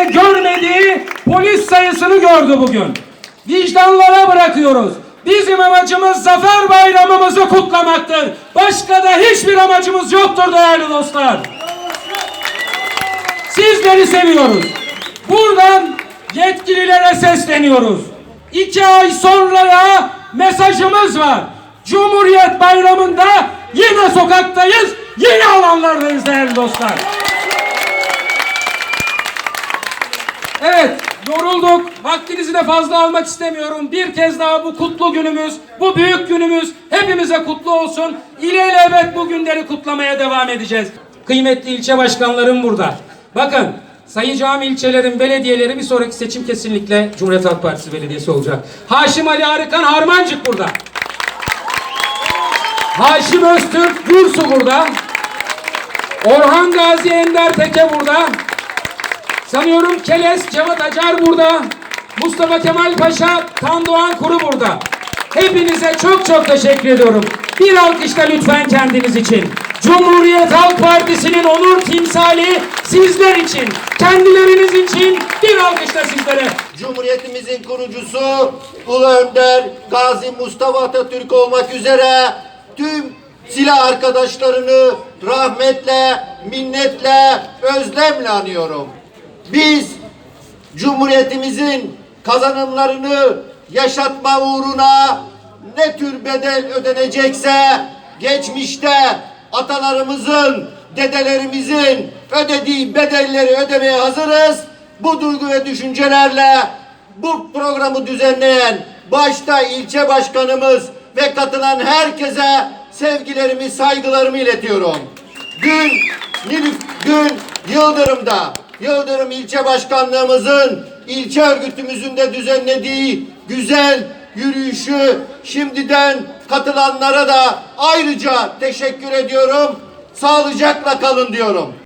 tarihinde görmediği polis sayısını gördü bugün. Vicdanlara bırakıyoruz. Bizim amacımız Zafer Bayramımızı kutlamaktır. Başka da hiçbir amacımız yoktur değerli dostlar. Sizleri seviyoruz. Buradan yetkililere sesleniyoruz. İki ay sonraya mesajımız var. Cumhuriyet Bayramı'nda yine sokaktayız, yine alanlardayız değerli dostlar. Evet, yorulduk. Vaktinizi de fazla almak istemiyorum. Bir kez daha bu kutlu günümüz, bu büyük günümüz hepimize kutlu olsun. İlelebet bu günleri kutlamaya devam edeceğiz. Kıymetli ilçe başkanlarım burada. Bakın, sayacağım ilçelerin belediyeleri bir sonraki seçim kesinlikle Cumhuriyet Halk Partisi belediyesi olacak. Haşim Ali Arıkan Harmancık burada. Haşim Öztürk Gürsu burada. Orhan Gazi Ender Teke burada. Sanıyorum Keles, Cevat Acar burada. Mustafa Kemal Paşa, Tan Doğan Kuru burada. Hepinize çok çok teşekkür ediyorum. Bir alkışla lütfen kendiniz için. Cumhuriyet Halk Partisi'nin onur timsali sizler için, kendileriniz için bir alkışla sizlere. Cumhuriyetimizin kurucusu Ulu Önder Gazi Mustafa Atatürk olmak üzere tüm silah arkadaşlarını rahmetle, minnetle, özlemle anıyorum. Biz Cumhuriyetimizin kazanımlarını yaşatma uğruna ne tür bedel ödenecekse geçmişte atalarımızın, dedelerimizin ödediği bedelleri ödemeye hazırız. Bu duygu ve düşüncelerle bu programı düzenleyen başta ilçe başkanımız ve katılan herkese sevgilerimi, saygılarımı iletiyorum. Gün, Nilüf, gün Yıldırım'da, Yıldırım ilçe başkanlığımızın, ilçe örgütümüzün de düzenlediği güzel yürüyüşü şimdiden katılanlara da ayrıca teşekkür ediyorum. Sağlıcakla kalın diyorum.